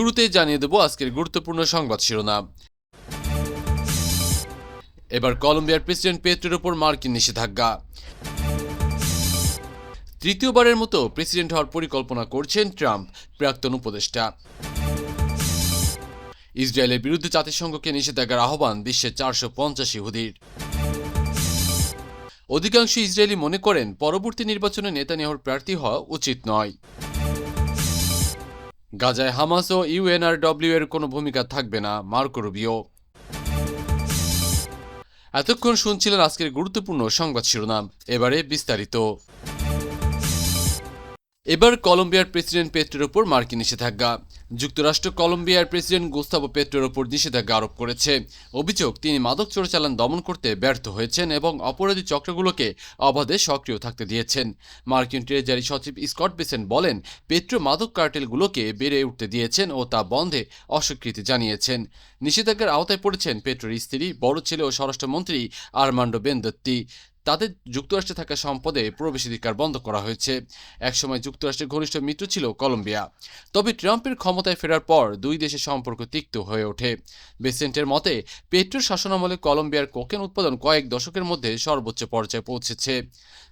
শুরুতেই জানিয়ে দেব আজকের গুরুত্বপূর্ণ সংবাদ শিরোনাম। এবার কলম্বিয়ার প্রেসিডেন্ট পেত্রের ওপর মার্কিন নিষেধাজ্ঞা। তৃতীয়বারের মতো প্রেসিডেন্ট হওয়ার পরিকল্পনা করছেন ট্রাম্প, প্রাক্তন উপদেষ্টা। ইসরায়েলের বিরুদ্ধে জাতিসংঘকে নিষেধাজ্ঞার আহ্বান বিশ্বের চারশো পঞ্চাশ ইহুদির। অধিকাংশ ইসরায়েলি মনে করেন, পরবর্তী নির্বাচনে নেতানিয়াহুর প্রার্থী হওয়া উচিত নয়। গাজায় হামাস ও ইউএনআরডব্লিউ এর কোনো ভূমিকা থাকবে না, মার্কো রুবিও। এতক্ষণ শুনছিলেন আজকের গুরুত্বপূর্ণ সংবাদ শিরোনাম, এবারে বিস্তারিত। এবার কলম্বিয়ার প্রেসিডেন্ট পেট্রোর ওপর মার্কিন নিষেধাজ্ঞা। যুক্তরাষ্ট্র কলম্বিয়ার প্রেসিডেন্ট গোস্তাবো পেট্রোর ওপর নিষেধাজ্ঞা আরোপ করেছে। অভিযোগ, তিনি মাদক চোরাচালান দমন করতে ব্যর্থ হয়েছেন এবং অপরাধী চক্রগুলোকে অবাধে সক্রিয় থাকতে দিয়েছেন। মার্কিন ট্রেজারি সচিব স্কট বেসেন বলেন, পেট্রো মাদক কার্টেলগুলোকে বেড়ে উঠতে দিয়েছেন ও তা বন্ধে অস্বীকৃতি জানিয়েছেন। নিষেধাজ্ঞার আওতায় পড়েছেন পেট্রোর স্ত্রী, বড় ছেলে ও স্বরাষ্ট্রমন্ত্রী আরমান্ডো বেনদত্তি। তাদের যুক্তরাষ্ট্রে থাকা সম্পদে প্রবেশাধিকার বন্ধ করা হয়েছে। একসময় যুক্তরাষ্ট্রের ঘনিষ্ঠ মিত্র ছিল কলম্বিয়া। তবে ট্রাম্পের ক্ষমতায় ফেরার পর দুই দেশের সম্পর্ক তিক্ত হয়ে ওঠে। বেসেন্টের মতে, পেট্রোর শাসনামলে কলম্বিয়ার কোকেন উৎপাদন কয়েক দশকের মধ্যে সর্বোচ্চ পর্যায়ে পৌঁছেছে।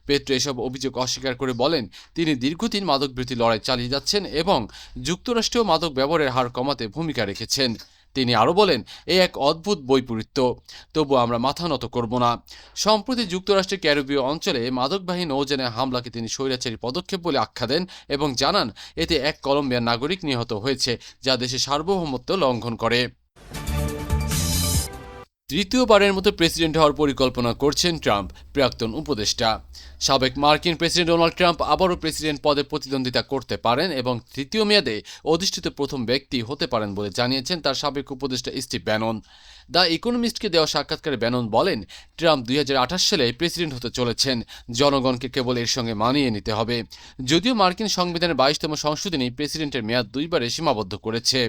পেট্রো এসব অভিযোগ অস্বীকার করে বলেন, তিনি দীর্ঘদিন মাদক বিরোধী লড়াই চালিয়ে যাচ্ছেন এবং যুক্তরাষ্ট্রীয় মাদক ব্যবহারের হার কমাতে ভূমিকা রেখেছেন। তিনি আরও বলেন, এ এক অদ্ভুত বৈপরীত্য। তবু আমরা মাথা নত করব না। সম্প্রতি যুক্তরাষ্ট্রের ক্যারিবীয় অঞ্চলে মাদকবাহী নৌযানে হামলাকে তিনি স্বৈরাচারী পদক্ষেপ বলে আখ্যা দেন এবং জানান, এতে এক কলম্বিয়ার নাগরিক নিহত হয়েছে, যা দেশের সার্বভৌমত্ব লঙ্ঘন করে। তৃতীয়বারের মতো প্রেসিডেন্ট হওয়ার পরিকল্পনা করছেন ট্রাম্প, প্রাক্তন উপদেষ্টা। সাবেক মার্কিন প্রেসিডেন্ট ডোনাল্ড ট্রাম্প আবারও প্রেসিডেন্ট পদে প্রতিদ্বন্দ্বিতা করতে পারেন এবং তৃতীয় মেয়াদে অধিষ্ঠিত প্রথম ব্যক্তি হতে পারেন বলে জানিয়েছেন তার সাবেক উপদেষ্টা স্টিভ ব্যানন। দ্য ইকোনমিস্টকে দেওয়া সাক্ষাৎকারে ব্যানন বলেন, ট্রাম্প দুই সালে প্রেসিডেন্ট হতে চলেছেন। জনগণকে কেবল এর সঙ্গে মানিয়ে নিতে হবে। যদিও মার্কিন সংবিধানের বাইশতম সংশোধনী প্রেসিডেন্টের মেয়াদ দুইবারে সীমাবদ্ধ করেছে।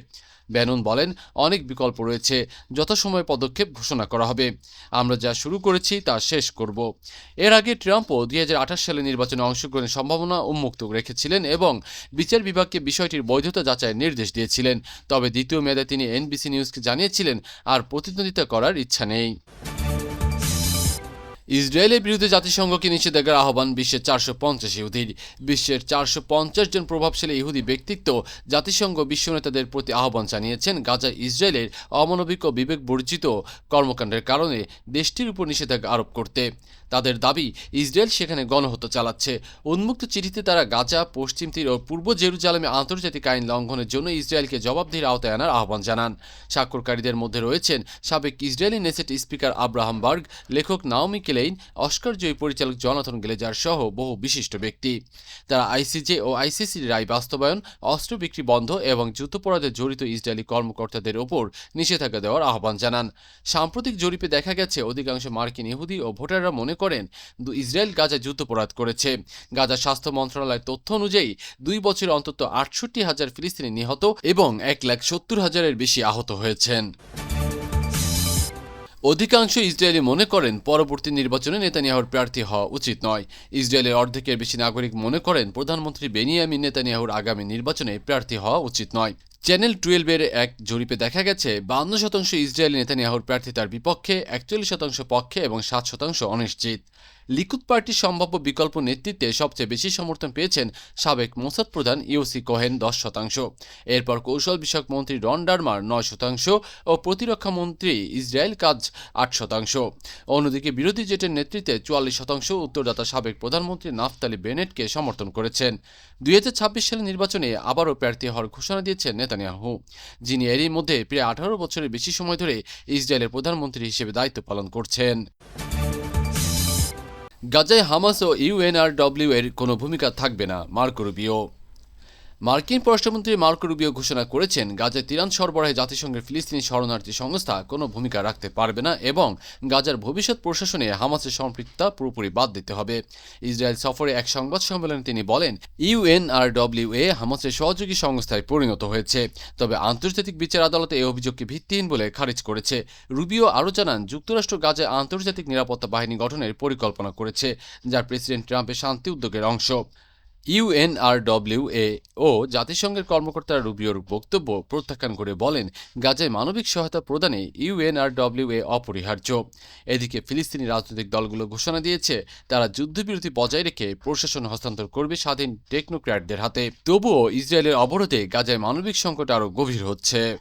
ব্যানন বলেন, অনেক বিকল্প রয়েছে। যথাসময়ে পদক্ষেপ ঘোষণা করা হবে। আমরা যা শুরু করেছি তা শেষ করব। এর আগে ট্রাম্পও দুই সালে নির্বাচনে অংশগ্রহণের সম্ভাবনা উন্মুক্ত রেখেছিলেন এবং বিচার বিভাগকে বিষয়টির বৈধতা যাচাইয়ের নির্দেশ দিয়েছিলেন। তবে দ্বিতীয় মেয়াদে তিনি এনবিসি নিউজকে জানিয়েছিলেন, আর প্রতিদ্বন্দ্বিতা করার ইচ্ছা নেই। ইসরায়েলের বিরুদ্ধে জাতিসংঘকে নিষেধাজ্ঞার আহ্বান বিশ্বের চারশো পঞ্চাশ ইহুদির বিশ্বের চারশো পঞ্চাশ জন প্রভাবশালী ইহুদি ব্যক্তিত্ব জাতিসংঘ বিশ্ব নেতাদের প্রতি আহ্বান জানিয়েছেন। গাজা ইসরায়েলের অমানবিক ও বিবেক বর্জিত কর্মকাণ্ডের কারণে দেশটির উপর নিষেধাজ্ঞা আরোপ করতে। তাদের দাবি, ইসরায়েল সেখানে গণহত্যা চালাচ্ছে। উন্মুক্ত চিঠিতে তারা গাজা, পশ্চিম তীর ও পূর্ব জেরুজালেমে আন্তর্জাতিক আইন লঙ্ঘনের জন্য ইসরায়েলকে জবাবদিহির আওতায় আনার আহ্বান জানান। স্বাক্ষরকারীদের মধ্যে রয়েছেন সাবেক Israeli Knesset speaker Abraham Burg, লেখক নাওমি কেলেইন অস্কারজয়ী পরিচালক জনাথন গ্লেজার সহ বহু বিশিষ্ট ব্যক্তি। তারা আইসিজে ও আইসিসির রায় বাস্তবায়ন, অস্ত্র বিক্রি বন্ধ এবং যুদ্ধপরাধে জড়িত ইসরায়েলি কর্মকর্তাদের ওপর নিষেধাজ্ঞা দেওয়ার আহ্বান জানান। সাম্প্রতিক জরিপে দেখা গেছে, অধিকাংশ মার্কিন ইহুদি ও ভোটাররা মনে করেন ইসরায়েল গাজা যুদ্ধপরাধ করেছে। গাজা স্বাস্থ্য মন্ত্রণালয়ের তথ্য অনুযায়ী, দুই বছরে অন্তত আটষট্টি হাজার ফিলিস্তিনি নিহত এবং এক লাখ সত্তর হাজারের বেশি আহত হয়েছেন। অধিকাংশ ইসরায়েলি মনে করেন পরবর্তী নির্বাচনে নেতানিয়াহুর প্রার্থী হওয়া উচিত নয়। ইসরায়েলের অর্ধেকের বেশি নাগরিক মনে করেন প্রধানমন্ত্রী বেনিয়ামিন নেতানিয়াহুর আগামী নির্বাচনে প্রার্থী হওয়া উচিত নয়। চ্যানেল টুয়েলভের এক জরিপে দেখা গেছে বান্ন শতাংশ ইসরায়েলি নেতানিয়াহুর প্রার্থী তার বিপক্ষে একচল্লিশ শতাংশ পক্ষে এবং সাত শতাংশ অনিশ্চিত। লিকুদ পার্টির সম্ভাব্য বিকল্প নেতৃত্বে সবচেয়ে বেশি সমর্থন পেয়েছেন সাবেক মোসাদ প্রধান ইউসি কোহেন দশ শতাংশ। এরপর কৌশল বিষয়ক মন্ত্রী রন ডারমার নয় শতাংশ ও প্রতিরক্ষা মন্ত্রী ইসরায়েল কাজ আট শতাংশ। অন্যদিকে বিরোধী জেটের নেতৃত্বে চুয়াল্লিশ শতাংশ উত্তরদাতা সাবেক প্রধানমন্ত্রী নাফতালি বেনেটকে সমর্থন করেছেন। দুই হাজার ছাব্বিশ সালের নির্বাচনে আবারও প্রার্থী হওয়ার ঘোষণা দিয়েছেন নেতানিয়াহু, যিনি এরই মধ্যে প্রায় আঠারো বছরের বেশি সময় ধরে ইসরায়েলের প্রধানমন্ত্রী হিসেবে দায়িত্ব পালন করছেন। গাজায় হামাস ও ইউএনআরডব্লিউ এর কোনো ভূমিকা থাকবে না। Marco Rubio. মার্কিন পররাষ্ট্রমন্ত্রী মার্কো রুবিও ঘোষণা করেছেন, গাজায় তিরান সরবরাহে জাতিসংঘের ফিলিস্তিনি শরণার্থী সংস্থা কোনো ভূমিকা রাখতে পারবে না এবং গাজার ভবিষ্যৎ প্রশাসনে হামাসের সম্পৃক্ততা পুরোপুরি বাদ দিতে হবে। ইসরায়েল সফরে এক সংবাদ সম্মেলনে তিনি বলেন ইউএনআরডব্লিউ এ হামাসের সহযোগী সংস্থায় পরিণত হয়েছে, তবে আন্তর্জাতিক বিচার আদালতে এই অভিযোগকে ভিত্তিহীন বলে খারিজ করেছে। রুবিও আরও জানান, যুক্তরাষ্ট্র গাজায় আন্তর্জাতিক নিরাপত্তা বাহিনী গঠনের পরিকল্পনা করেছে, যার প্রেসিডেন্ট ট্রাম্পের শান্তি উদ্যোগের অংশ। ইউএনআরডব্লিউএ ও জাতিসংঘের কর্মকর্তা রুবিওর বক্তব্য প্রত্যাখ্যান করে বলেন, গাজায় মানবিক সহায়তা প্রদানে ইউএনআরডব্লিউএ অপরিহার্য। এদিকে ফিলিস্তিনি রাজনৈতিক দলগুলো ঘোষণা দিয়েছে, তারা যুদ্ধবিরতি বজায় রেখে প্রশাসন হস্তান্তর করবে স্বাধীন টেকনোক্র্যাটদের হাতে। তবুও ইসরায়েলের অবরোধে গাজায় মানবিক সংকট আরও গভীর হচ্ছে।